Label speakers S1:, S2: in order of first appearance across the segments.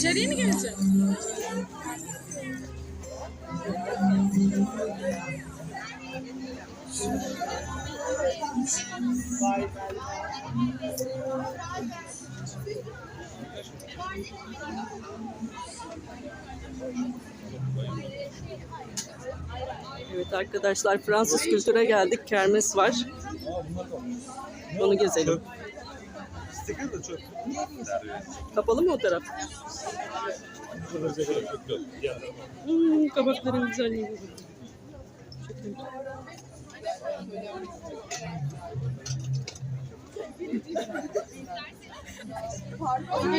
S1: İçeriye mi geleceğim?
S2: Evet arkadaşlar Fransız kültüre geldik. Kermes var. Onu gezelim.
S3: Da çok.
S2: Kapalı mı o taraf? Hmm, kabakların güzelliği. İyi.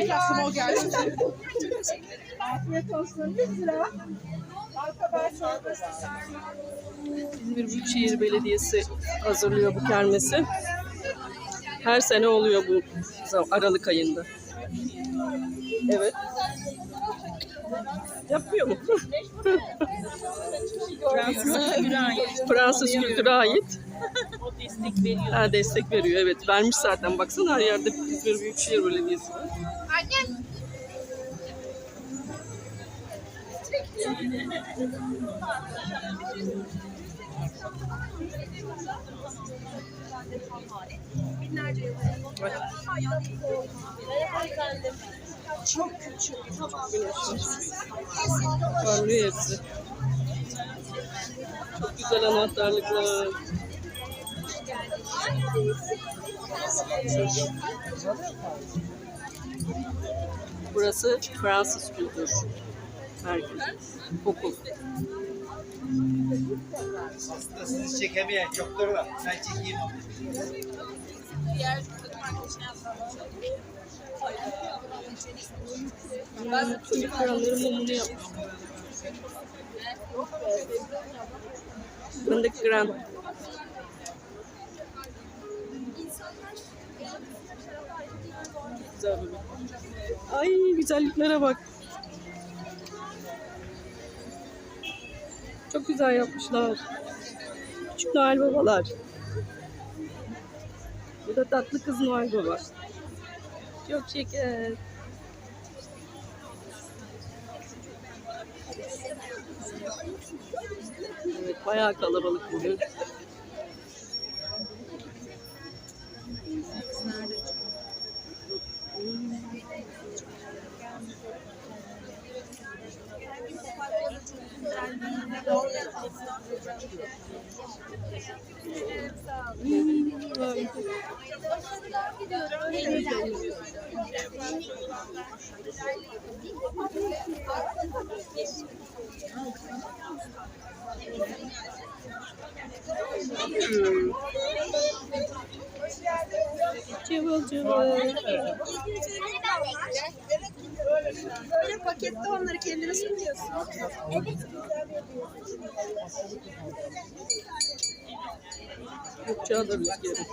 S1: İlk aklıma o geldi.
S4: Afiyet olsun. 100 lira.
S2: İzmir Büyükşehir Belediyesi hazırlıyor bu kermesi. Her sene oluyor bu Aralık ayında. Evet. Yapıyor mu?
S1: Fransız kültüre ait.
S2: Fransız kültüre ait.
S1: O destek veriyor.
S2: Ha, destek veriyor evet. Vermiş zaten. Baksana her yerde İzmir Büyükşehir Belediyesi var.
S4: Çok küçük.
S2: Parlıyor hepsi. Çok güzel anahtarlıklar. Burası Fransız kültür merkezi. Okul.
S3: Sizi çekemeyen çoktur da ben çekeyim.
S2: Çocuk kralların mumunu yapmış. Fındık kıran. Ay güzelliklere bak. Çok güzel yapmışlar. Küçük Noel babalar. Bu da tatlı kız Noel baba. Çok şeker. Evet, bayağı kalabalık bugün. Cıvıl cıvıl.
S4: Böyle pakette onları kendine sunuyorsun.
S2: Çağlar rüzgarı.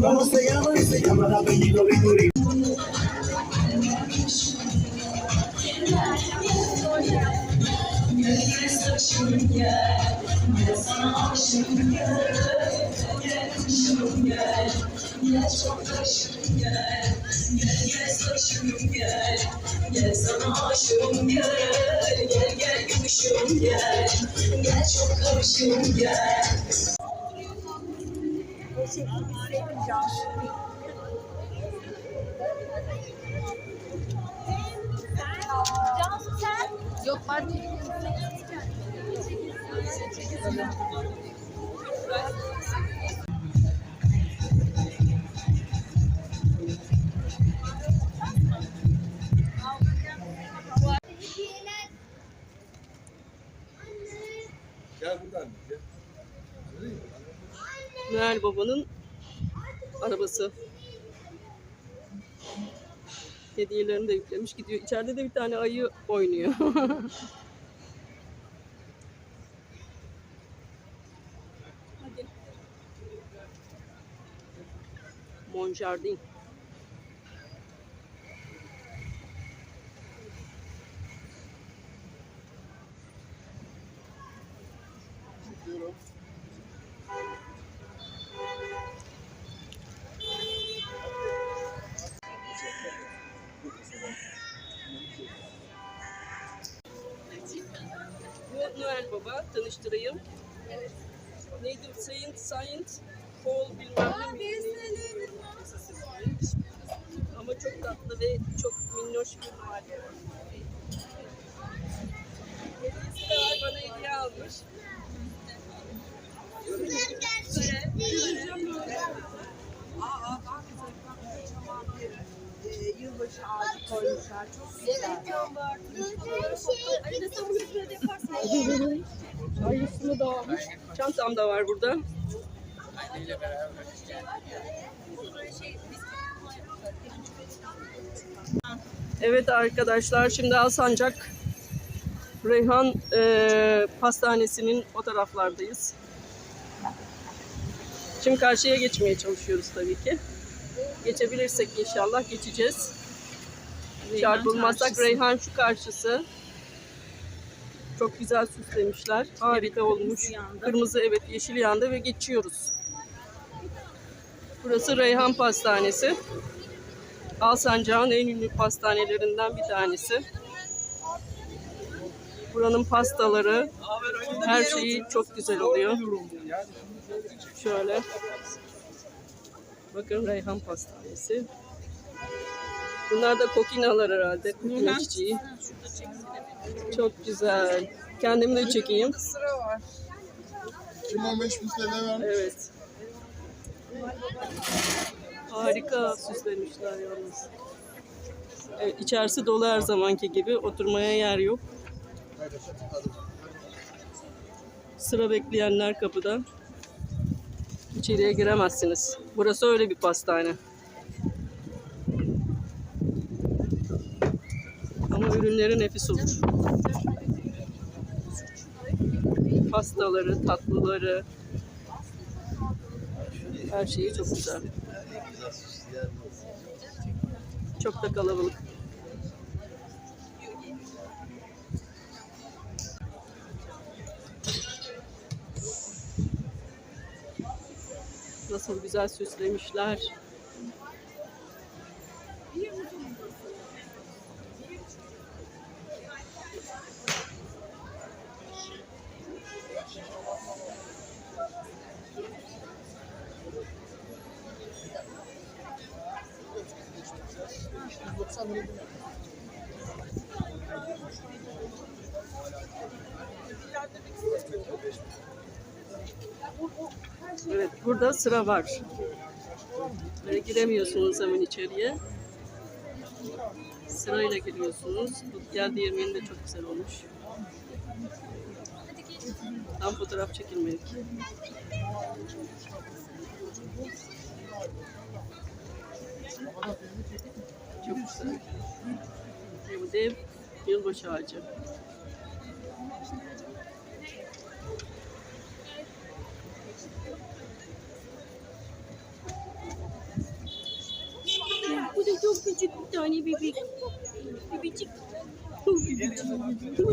S5: Novio que se llama, ¿cómo se llama? Que se llama el apellido Victorino.
S6: Gel sana aşığım gel, gel gel gümüşüm gel, gel çok karışım gel.
S1: Yok ben
S4: Noel Baba'nın arabası. Hediyelerini de yüklemiş gidiyor. İçeride de bir tane ayı oynuyor. Monjardin. Bu Noel Baba tanıştırayım. Neydi? Saint Saint Paul bilmem ne miydi? Ama çok tatlı ve çok minnoş bir Baba. Hediyesi de var bana hediye almış.
S6: Yılbaşı ağacı koymuşlar. Çok güzel.
S4: Ayısını da almış. Çantam da var burada. Evet arkadaşlar şimdi Alsancak Reyhan e, Pastanesi'nin o taraflardayız. Şimdi karşıya geçmeye çalışıyoruz tabii ki. Geçebilirsek inşallah geçeceğiz. Çarpılmazsak
S1: çarşısı.
S4: Reyhan şu karşısı. Çok güzel süslemişler. Harika olmuş.
S1: yandı.
S4: Kırmızı evet yeşil yandı ve geçiyoruz. Burası Reyhan Pastanesi. Alsancak'ın en ünlü pastanelerinden bir tanesi. Buranın pastaları, her şeyi çok güzel oluyor. Şöyle. Bakın Reyhan Pastanesi. Bunlar da kokinalar herhalde. Kokina çiçeği. Çok güzel. Kendimi de çekeyim.
S6: Sıra var.
S7: 15 bin TL ver.
S4: Evet. Harika süslemişler yalnız. Evet, içerisi dolu her zamanki gibi. Oturmaya yer yok. Sıra bekleyenler kapıda. İçeriye giremezsiniz. Burası öyle bir pastane. Ama ürünleri nefis olur. Pastaları, tatlıları, her şeyi çok güzel. Çok da kalabalık. Nasıl güzel süslemişler. Evet, burada sıra var. Böyle giremiyorsunuz hemen içeriye. Sırayla giriyorsunuz. Bu geldi yemeğin de çok güzel olmuş. Tam fotoğraf çekilmedik. Çok güzel. Bu dev yılbaşı ağacı. Bu da çok küçük bir tane bebek. Bebecik. Çok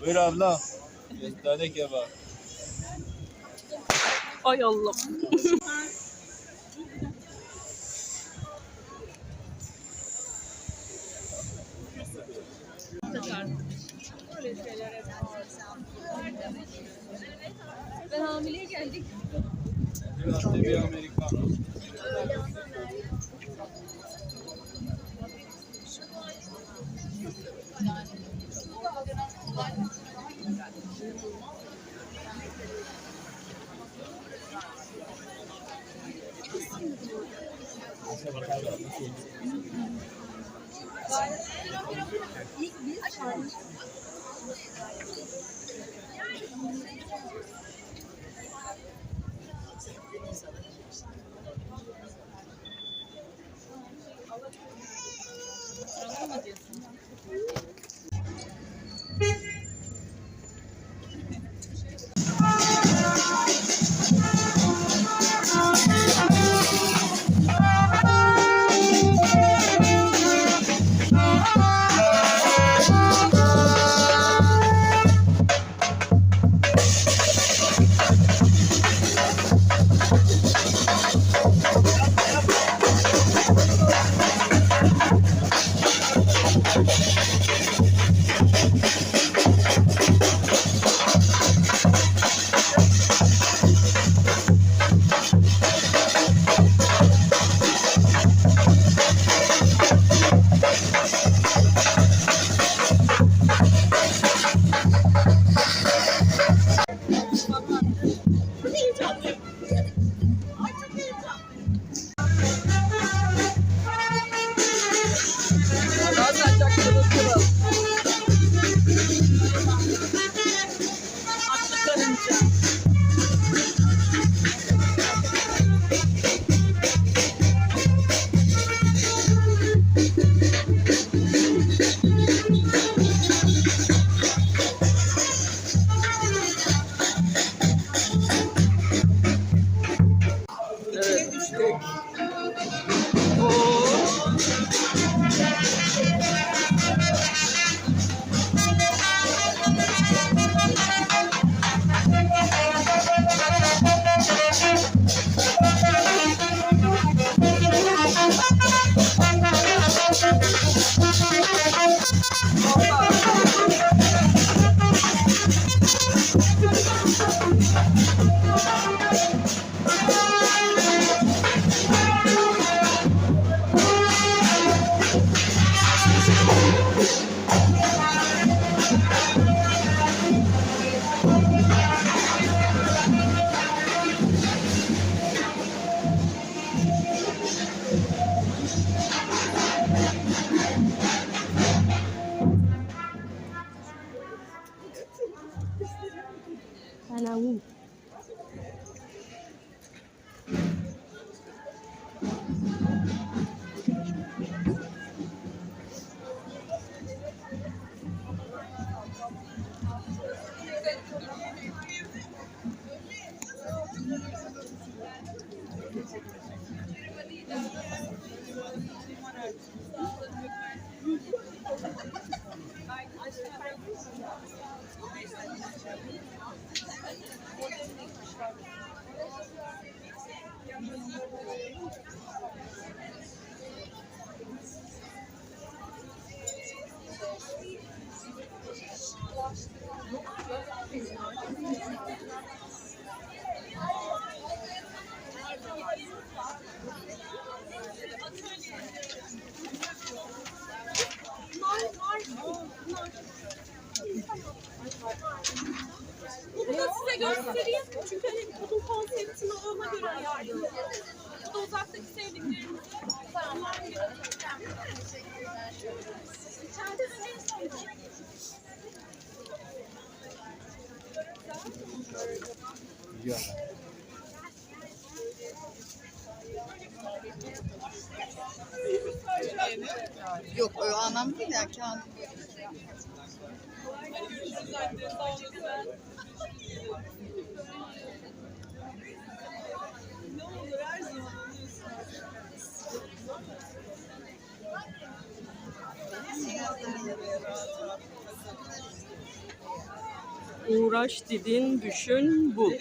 S3: Buyur abla. Tane kebap.
S4: Ay Allah.
S1: Ben hamileye geldik.
S3: Bir americano.
S4: Gaziantep
S1: Bunu da size göstereyim. Çünkü hani bunun konseptini ona göre ayarladım. Bu da uzaktaki sevdiklerimizi. Onlar gibi. İçeride de ne istiyorsun?
S6: Yok o anlamda değil ya kağıt.
S4: Uğraş didin, düşün, bul.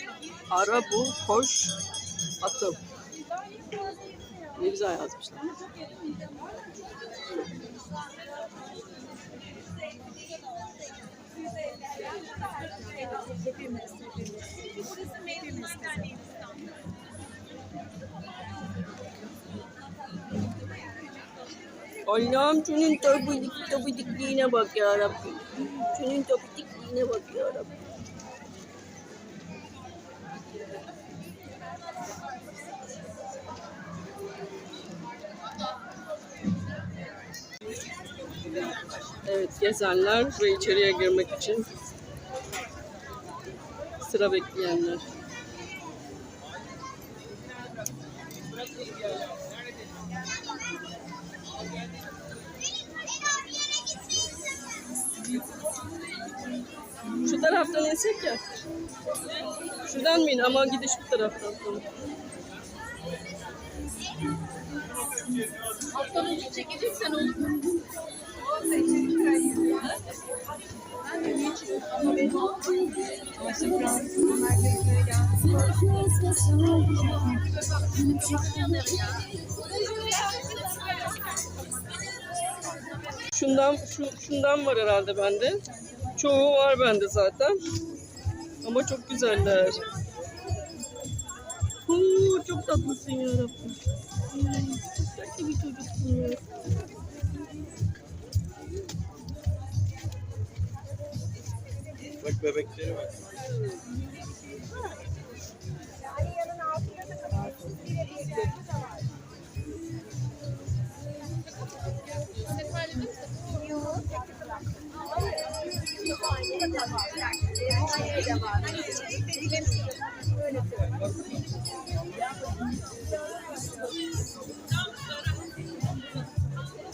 S4: Ara, bul, koş, atıl. Ne güzel yazmışlar.
S1: Burası Mevlüt'ün Derneği İstanbul.
S4: Allah'ım şunun tabidik, tabidikliğine bak ya Rabbim. Şunun tabidikliğine bak ya Rabbim. Evet gezenler ve içeriye girmek için sıra bekleyenler. Şu taraftan insek ya. Şuradan mı in? Ama gidiş bu taraftan. Tamam.
S1: Alttan önce çekeceksen olur?
S4: Şundan şu şundan var herhalde bende. Çoğu var bende zaten. Ama çok güzeller. Huu, çok tatlısın ya Rabbim. Çok tatlı bir çocuksun ya.
S3: Bak bebekleri var.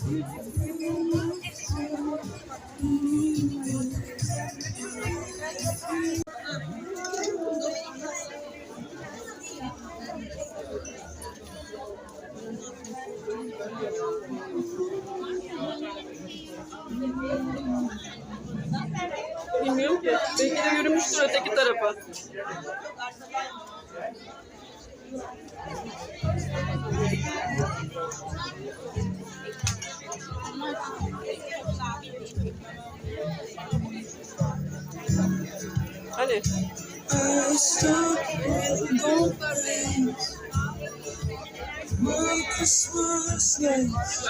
S4: Bilmiyorum
S8: I stop with gold rings. My Christmas lights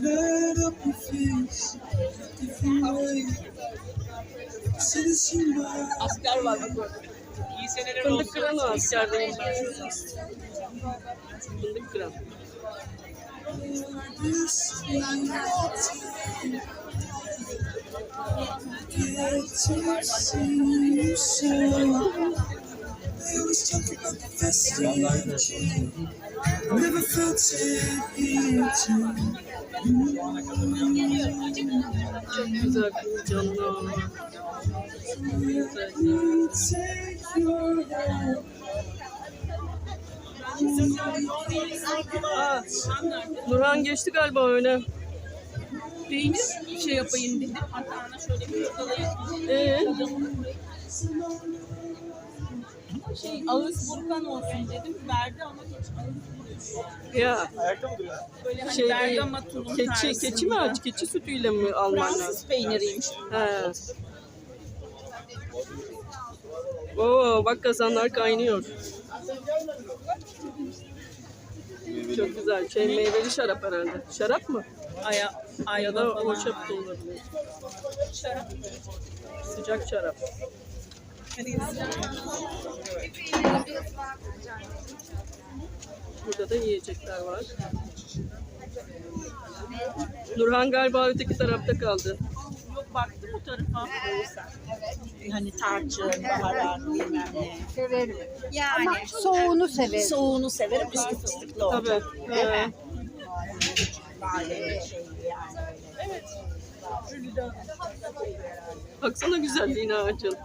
S8: light up your face. Different way. Citizen
S4: Asker var bak orada. Fındık kıran o askerdeyim. Fındık kıran.
S8: this Never
S4: Nurhan geçti galiba öyle.
S1: Peynir şey yapayım dedim. Hatta şöyle bir çikolatayı
S4: Ee,
S1: şey ağız burkan olsun dedim. Verdi ama hiç ağız
S4: ya
S3: Ayakta mı duruyor?
S1: böyle hani
S4: şey
S1: bergama tulum
S4: Keçi,
S1: tarzında.
S4: keçi mi aç? Keçi sütüyle mi alman lazım?
S1: Fransız peyniriymiş.
S4: He. Oo, bak kazanlar kaynıyor. Çok güzel. Şey meyveli şarap herhalde. Şarap mı?
S1: Aya, ay
S4: Ya da o şarap da olabilir.
S1: şarap.
S4: Sıcak şarap. Burada da yiyecekler var. Nurhan galiba öteki tarafta kaldı.
S1: Yok baktım o tarafa.
S9: Hani tarçın, baharat bilmem ne.
S6: Severim. Ama soğuğunu severim.
S9: Soğuğunu severim, üstü fıstıklı olacak.
S4: Tabii. He.
S9: Bademli şey yani.
S4: Baksana güzelliğine ağacın.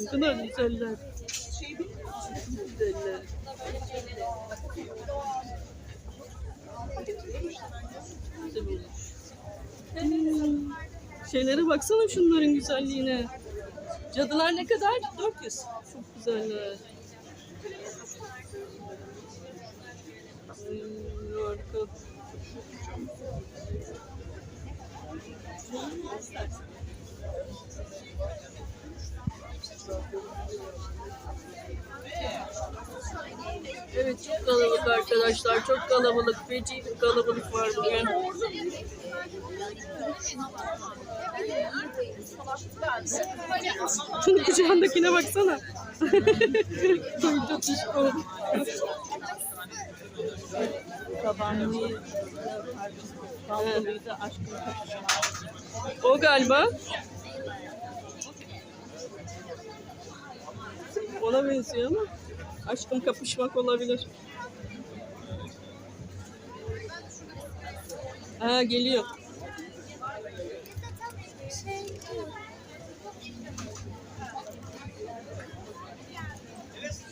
S4: Ne kadar güzeller. Güzeller. Güzel. Hmm. Şeylere baksana şunların güzelliğine. Cadılar ne kadar? 400. Çok güzeller. Evet çok kalabalık arkadaşlar. Çok kalabalık. Feci bir kalabalık var bugün. Şunun kucağındakine baksana. çok şişko.
S1: Aşkın.
S4: O galiba. Ona benziyor ama aşkım kapışmak olabilir. Ha geliyor.
S10: Şey gibi dolaşıyorsun.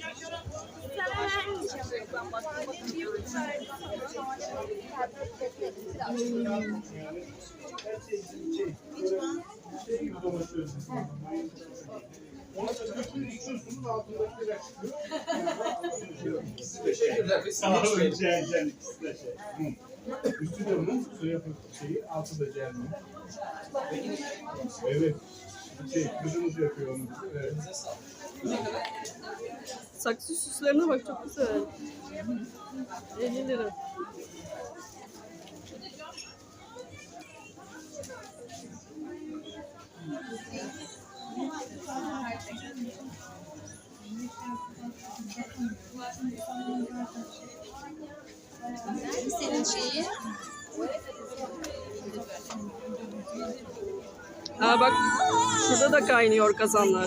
S10: Ona da götürün içiyorsunuz altındakiler çıkıyor.
S11: Teşekkürler.
S10: Sağ olun. Gel gel ikisi de şey. Üstü de mum, suya şeyi, altı da mum. Evet. Şey, kızımız yapıyor onu. Evet.
S4: Saksı süslerine bak çok güzel. 50 lira.
S6: Senin şeyi.
S4: Aa bak şurada da kaynıyor kazanlar.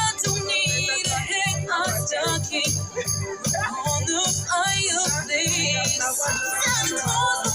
S5: 我恨，我恨。